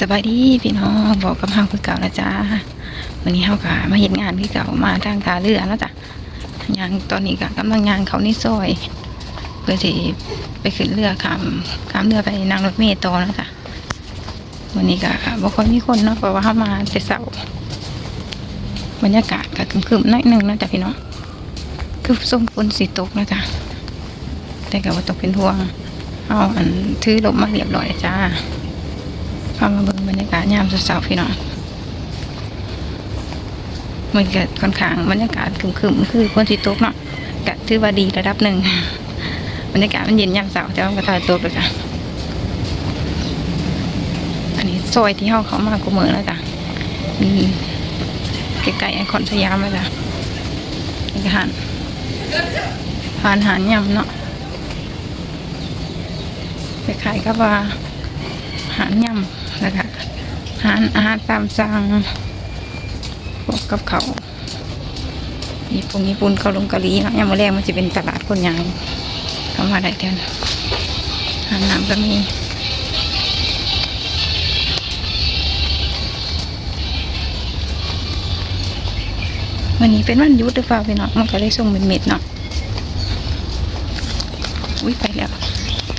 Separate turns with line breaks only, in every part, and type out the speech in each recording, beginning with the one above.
สบายดีพี่น้องบอกกับเฮาคือเก่าแล้วจ้าวันนี้เฮาก็มาเห็นงานคือเก่ามาทางท่าเรือแล้วจ้ะยังตอนนี้ก็กำลังงานเขานี่ซอย เพื่อที่ไปขึ้นเรือข้ามข้ามเรือไปนั่งรถเมล์ต่อแล้วจ้ะวันนี้ก็บ่ค่อยมีคนเนาะเพราะว่าเฮามาแต่เช้าบรรยากาศก็คึมๆหน่อยหนึงนะจ้ะพี่น้องคือส่งฝนสิตกนะจ้ะแต่ก็บ่ตกเป็นห่วงเอาอันถือลมมาเรียบร้อยจ้า พามาเบิ่งบรรยากาศยามเช้าๆพี่น้องมันก็ค่อนข้างบรรยากาศครึมๆคือคนที่ตกเนาะก็ถือว่าดีระดับหนึ่งบรรยากาศมันเย็นยามเช้าแต่ว่าก็ทายตกเลยจ้ะอันนี้ซอยที่เฮาเขามากกูเมืองแล้วจ้ะมีใกล้ๆไอคอนสยามแล้วจ้ะนี่ก็หันผ่านหานยำเนาะไปขายกับว่าหารยำ แล้วก็อาหารอาหารตามสั่งพวกกับเขาญี่ปุ่นญี่ปุ่นเกาหลงเกาหลีเนาะยามมื้อแรกมันจะเป็นตลาดคนยางเข้ามาได้แทนอาหารน้ำก็มีวันนี้เป็นวันยุดหรือเปล่าพี่น้องมันก็เลยส่งเป็นเม็ดเนาะอุ้ยไปแล้ว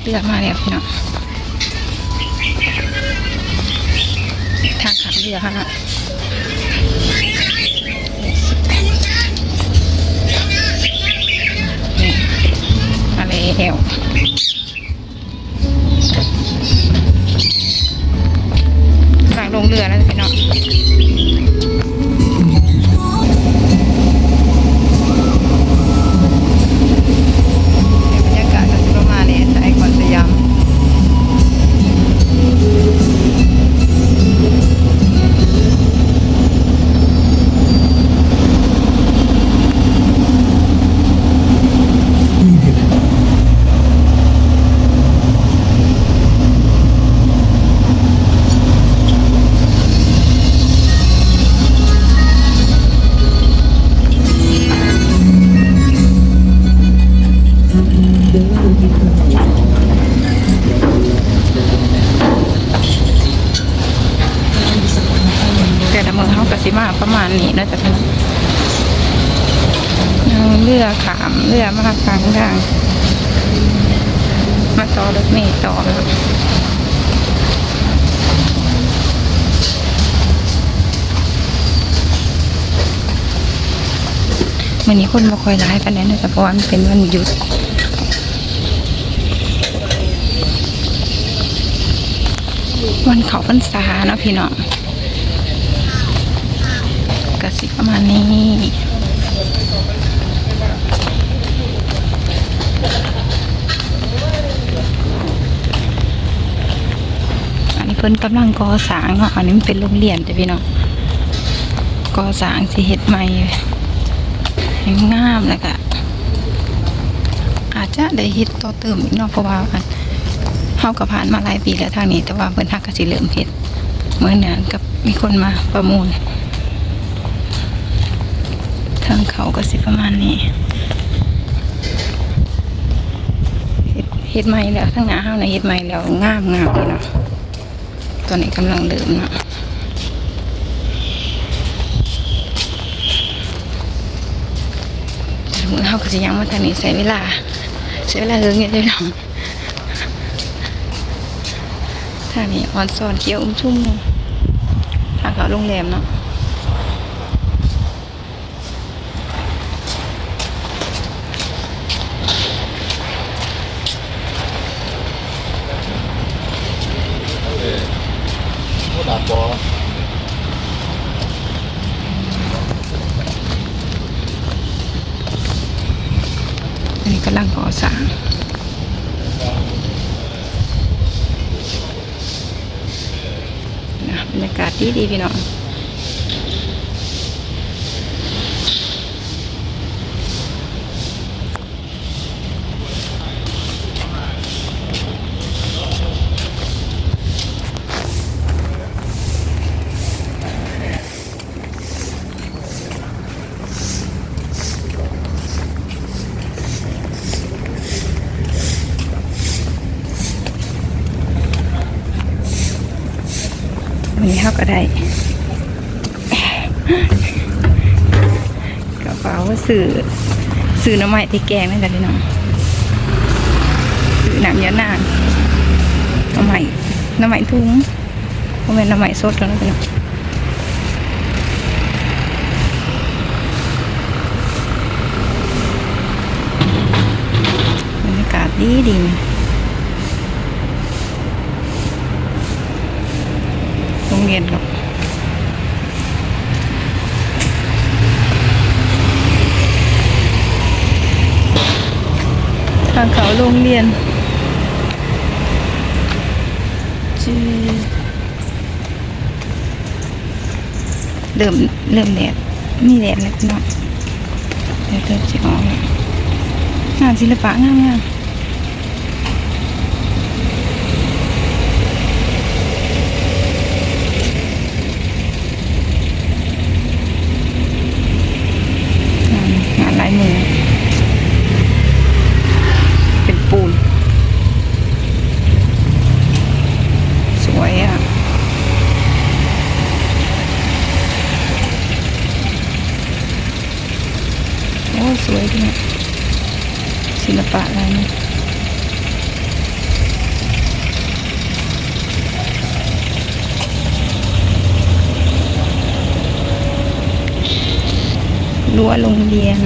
เรือมาแล้วพี่น้อง ทางขับเรือะนี่มาแล้วหลังลงเรือแล้วพี่น้องบร แต่ละมือเขากสิมาประมาณนี้นะจ๊ะพี่น้องนั่งเรือขามเรือมาฟังทางมาต่อรถเมล์ต่อแล้ววันนี้คนมาคอยร้ายกันแน่นะจ๊ะเพราะว่ามันเป็นวันหยุดวันเขาพรรษาเนาะพี่น้อง สิประมาณนี้ อันนี้เพิ่นกำลังก่อสร้างเนาะ อันนี้มันเป็นโรงเรียนจ้ะพี่น้องก่อสร้างสิเฮ็ดใหม่ให้งามแล้วก็อาจจะได้เฮ็ดต่อเติมอีกเนาะเพราะว่าอันเฮาก็ผ่านมาหลายปีแล้วทางนี้ แต่ว่าเพิ่นฮักก็สิเริ่มเฮ็ดเมื่อนั้นกับมีคนมาประมูล ทางเขาก็สิประมาณนี้เฮ็ดใหม่แล้วทั้งหน้าเฮาในะเฮ็ดใหม่แล้วงามงามเลยเนาะตอนนี้กำลังเดิมเนาะมือเฮาก็สิยังมาทางนี้ใช้เวลาใช้เวลาเฮิงเงี้ยเลยเนาะทางนี้ออนซอนเขียวอุ้มชุ่มทางเขาโรงแรมเนาะากาศดีดีๆพี่น้อง สื่อสื่อน้ำใหม่ที่แกงนั่นแหละพี่น้องสื่อน้ำยานางน้ำใหม่น้ำใหม่ทุ่งเพราะเป็นน้ำใหม่สดแล้วนะพี่น้องบรรยากาศดีดีโรงเรียนครับ ทางเขาโรงเรียนจือเริ่มเริ่มแดดมีแดดแล้วเนาะเดี๋ยวเริ่มจะออกแล้วงานศิลปะงามงามงานงานลายมือ เป็นปูน สวยอะ โอ้ สวยด้วยศิลปะอะไรเนี่ยรั้วโรงเรียน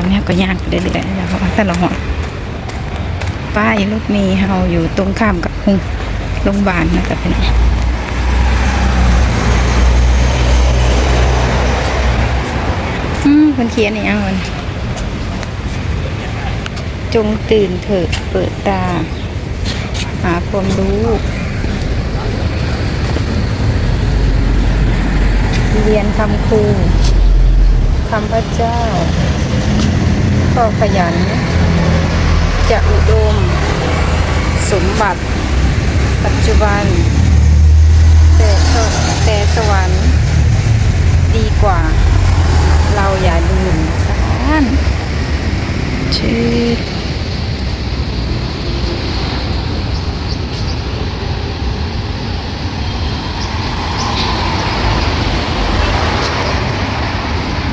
อนนี้ก็ย่างไปเรื่อยๆแล้วเราะว่าแต่ละหอป้ายรถเมล์เฮาอยู่ตรงข้ามกับโรงพยาบาลนะจ๊ะพี่น้องอืมคนเขียนนี่เอาอันจงตื่นเถิดเปิดตา หาความรู้เรียนคำครูคำพระเจ้า ก็ขยัน จะอุดม สมบัติ ปัจจุบัน แต่แต่สวรรค์ดีกว่า เราอย่าลืมสานชื่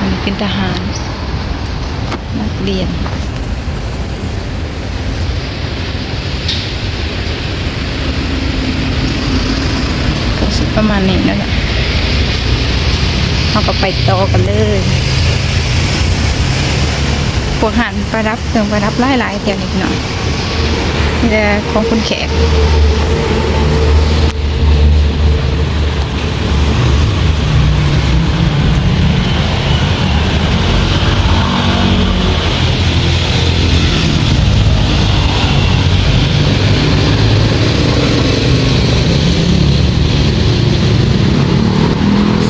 มันเป็นทหาร เรียน ก็สิประมาณนี้นั่นแหละเราก็ไปต่อกันเลยพวกหันประดับเครื่องประดับหลายๆแถวนี้พี่น้องนี่แหละของคุณแขก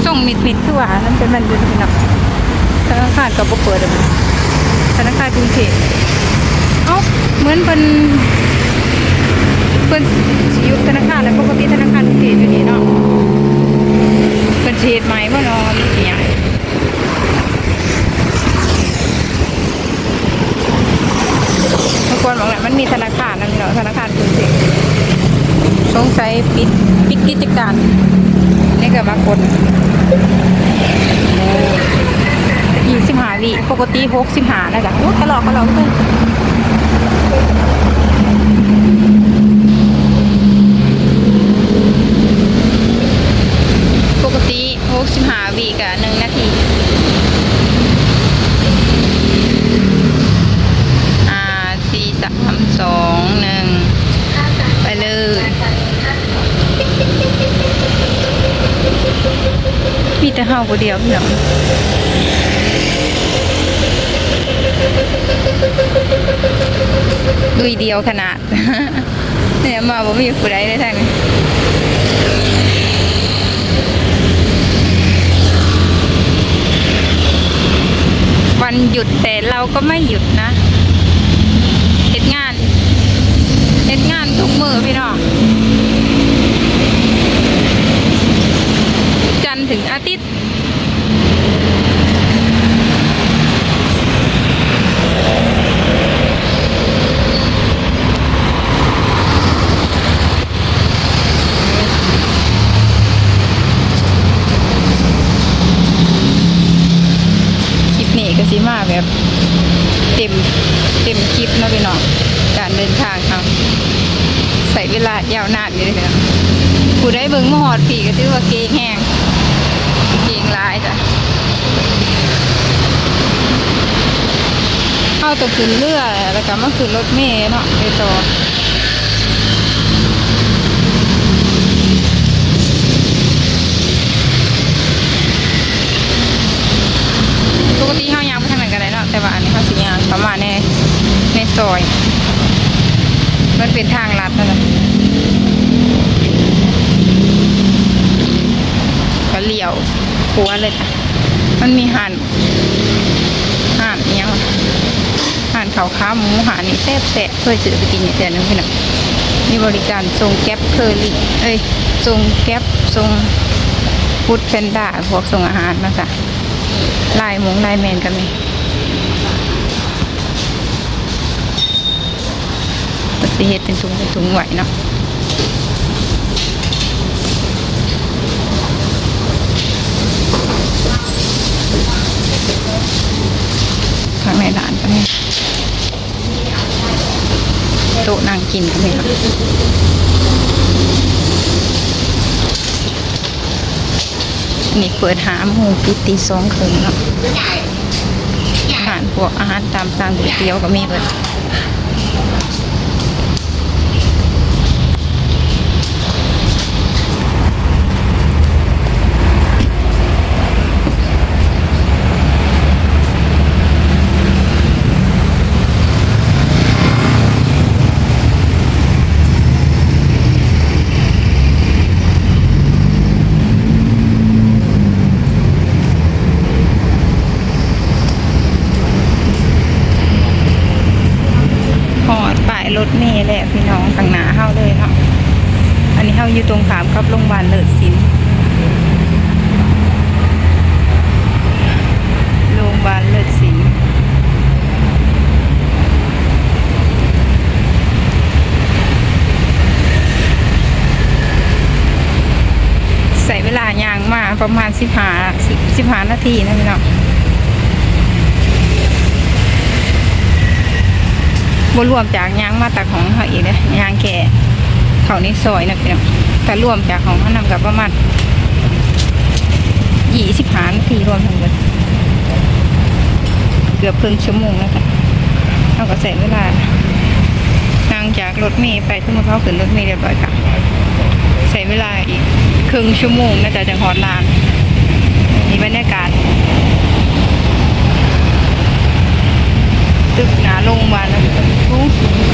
ส่งมิดมิดคือว่านั่นเป็นมันอยู่ที่นาะธนาคารก็บ่เปิดมันธนาคารกรุงเทพเอ้าเหมือนเป็นเพิ่นสิยุธนาคารแล้วปกติธนาคารกรุงเทพอยู่นี่เนาะเพิ่นเฮ็ดใหม่บ่เนาะมันสิใหญ่เมื่อก่อนบอกแหละมันมีธนาคารนั่นเนาะธนาคารกรุงเทพสงสัยปิดปิดกิจการนี่ก็มากดยี่สิบห้าวิป กติหกสิบหานะจ๊ะโอ้ตลอดตลอดเลยปกติหกสิบหาวิกับหนึ่งนาทีอ่าสี่สามสองหนึ่งไปเลยมีแต่เฮาคนเดียวพี่น้อง ดุยเดียวขนาด เนี่ยมาบ่มีผู้ใดได้ทางวันหยุดแต่เราก็ไม่หยุดนะเฮ็ดงานเฮ็ดงานทุกมือพี่น้องจันถึงอาทิตย์ คลิปนี้ก็สิมาแบบเต็มเต็มคลิปเนาะพี่น้องการเดินทางครับใส่เวลายาวนานอยู่เลยพี่น้องผู้ได้เบิ่งมาหอดผีก็ถือว่าเก่งแห้งเก่งหลายจ้ะเขึ้นเรือแล้วก็มาขึ้นรถเมล์เนาะไปต่อปกติเฮายางไปทางไหนกันได้เนาะแต่ว่าอันนี้เขาสิยางประมาณในในซอย มันเป็นทางลัดนั่นแหละก็เลี้ยวขัวเลยจ้ะมันมีห่นห่านเนี้ยวะห่าน เขาวขาหมูห่านนี่แซ่บแซ่บเคยซื้อไปกินอยู่แต่นึงพี่น้องมีบริการส่งแก๊ปเคอรี่เอ้ยส่งแก๊ปส่งฟูดแพนด้าพวกส่งอาหารนะจ๊ะลายหมงลายแมนกันไหมก็สิเฮ็ดเป็นถุงเป็นถุงไหวเนาะข้างในร้านก็มี โต๊ะนั่งกินก็มีเนาะนี่เปิดหาโมงปิดตีสองครึ่งเนาะอาหารพวกอาหารตามสั่งก๋วยเตี๋ยวก็มีเบิด หอดป้ายรถเมล์แหละพี่น้องต่างหนาเฮาเลยเนาะ อันนี้เฮาอยู่ตรงขามกับโรงพยาบาลเลิศศิลป์โรงพยาบาลเลิศศิลป์ใส่เวลายางมาประมาณ สิบหาสิบหานาทีนะพี่น้องบรวมจากยางมาตักของเขาอีกเลยยางแก่เขานี่ซอยนะพี่น้องแต่รวมจากของเขานำกับประมาณยี่สิบหานาทีรวมทั้งหมดเกือบครึ่งชั่วโมงแล้วค่ะเราก็ใส่เวลานั่งจากรถเมล์ไปที่มาเขาขึ้นรถเมล์เรียบร้อยค่ะใส่เวลาอีกครึ่งชั่วโมงน่าจะจังฮอดลาน บรรยากาศ ตึกหนาโรงพยาบาลแล้วสูงสูง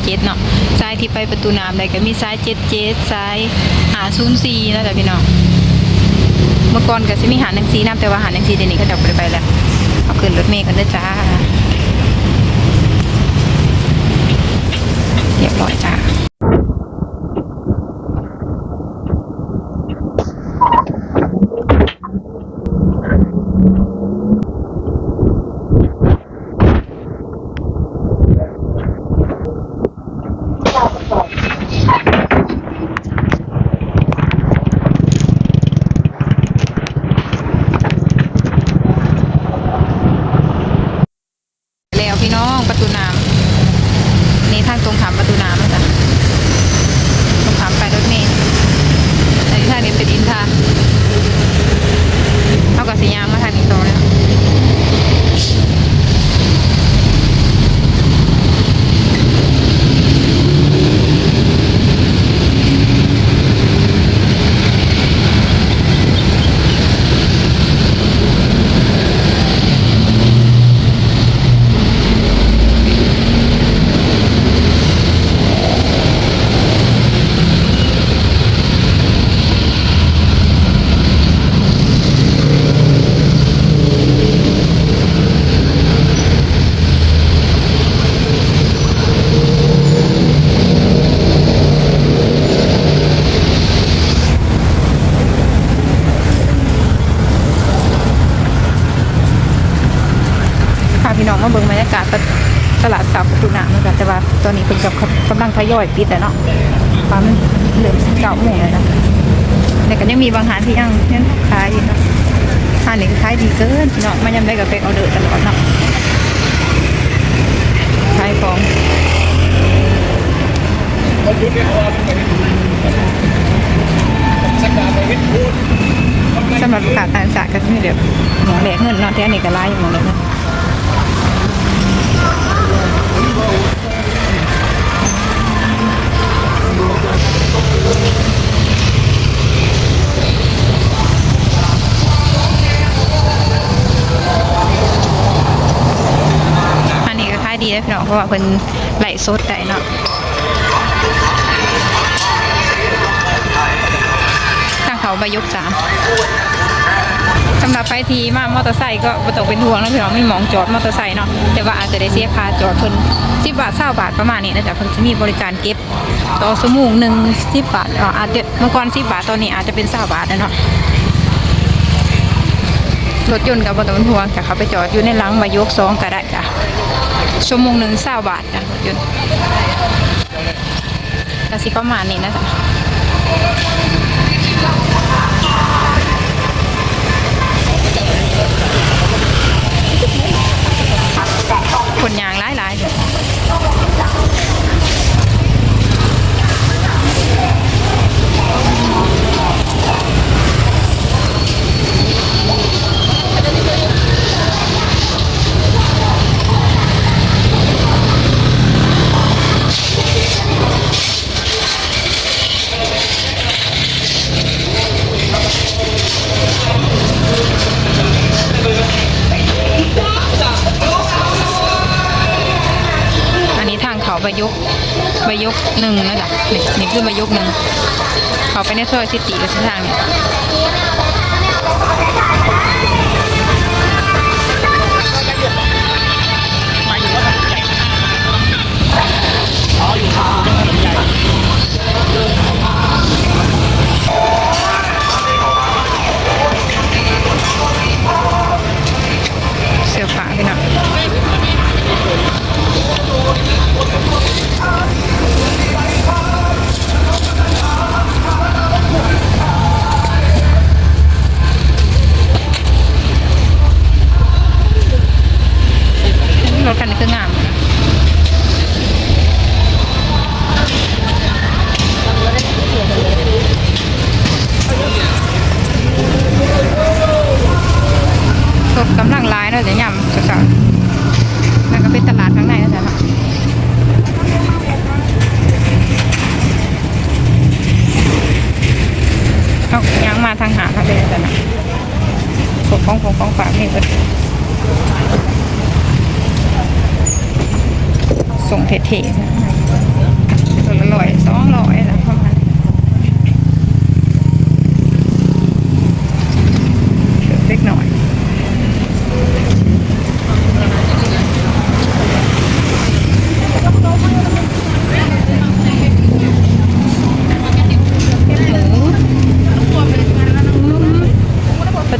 777เนาะซ้ายที่ไปประตูน้ำได้ก็มีซ้ายเจ็ดเจ็ซ้ายหาศูนย์สี่นะจ๊ะพี่น้องเมื่อก่อนก็จะมีหาหนังสีน้ำแต่ว่าหาหนังสีเดี๋ยวนี้ก็จะไปไปแล้วเอาขึ้นรถเมย์กันนะจ้าเรียบร้อยจ้าากาศตลาดสาวประตูน้ำนะคะแต่ว่าตอนนี้เพิ่นกับกำลังทยอยปิดแล้วเนาะฟ้ามันเหลือเก้าโมงแล้วนะแต่ก็ยังมีบางหานที่ยังยังขายอยู่เนาะหานนี้ขายดีเกินเนาะมันยังได้กับเป็นออเดอร์ตลอดเนาะขายของสำหรับขาดการสะก็คือเดี๋ยวหมองแหลกเงินเนาะแต่อันนี้ก็ไล่หมองเลยนะ อันนี้ก็ขายดีนะพี่น้องเพราะว่าเพิ่นไหลฟ์สดได้เนาะทางเขาใบยกสามสำหรับไปทีมามอเตอร์ไซค์ก็บ่ต้องเป็นห่วงนะพี่น้องไม่มองจอดมอเตอร์ไซค์เนาะแต่ว่าอาจจะได้เสียค่าจอดเพิ่น สิบบาทเศร้าบาทประมาณนี้นะจ๊ะเพิ่นจะมีบริการเก็บ ต่อชั่วโมงหนึ่งสิบบาทอ่าอาจจะเมื่อก่อนสิบบาทตอนนี้อาจจะเป็นเศร้าบาทแล้วเนาะรถยนต์กับบ่ต้องเป็นห่วงจ้ะเขาไปจอดอยู่ในหลังใบยกสองก็ได้จ้ะชั่วโมงหนึ่งเศร้าบาทจ้ะรถยนต์ก็สิประมาณนี้นะจ๊ะคนยางหล ใบยกใบยกหนึ่งนะจ๊ะนี่นี่คือใบยกหนึ่งเขาไปในซอยซิตี้กับทางเนี่ยเสื้อผ้าพี่น้อง ร ของของของฝากนี่เพิ่นส่งเท่ๆนะตัวละร้อยสองร้อยแล้วประมาณเล็กหน่อย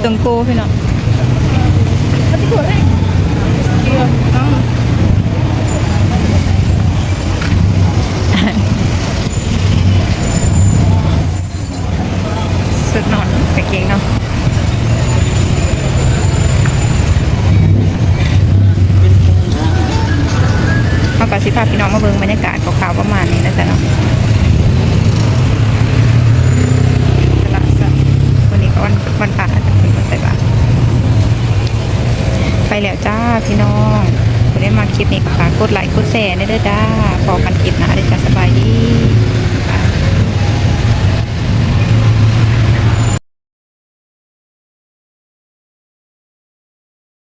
ตึงโกพี่น้อง สุดนอนกางเกงเนาะเอากระสิพาพี่น้อง มาเบิ่งบรรยากาศขาวๆประมาณนี้นะจ๊ะเนาะตลาดสดวันนี้ก็วันวันพระอาจจะเป็นวันใส่บาตรไปแล้วจ้าพี่น้องคุณได้มาคลิปนี้ก็ฝากกดไลค์กดแชร์ได้เด้อจ้าพอกันคลิปนะได้อจ้าสบายดี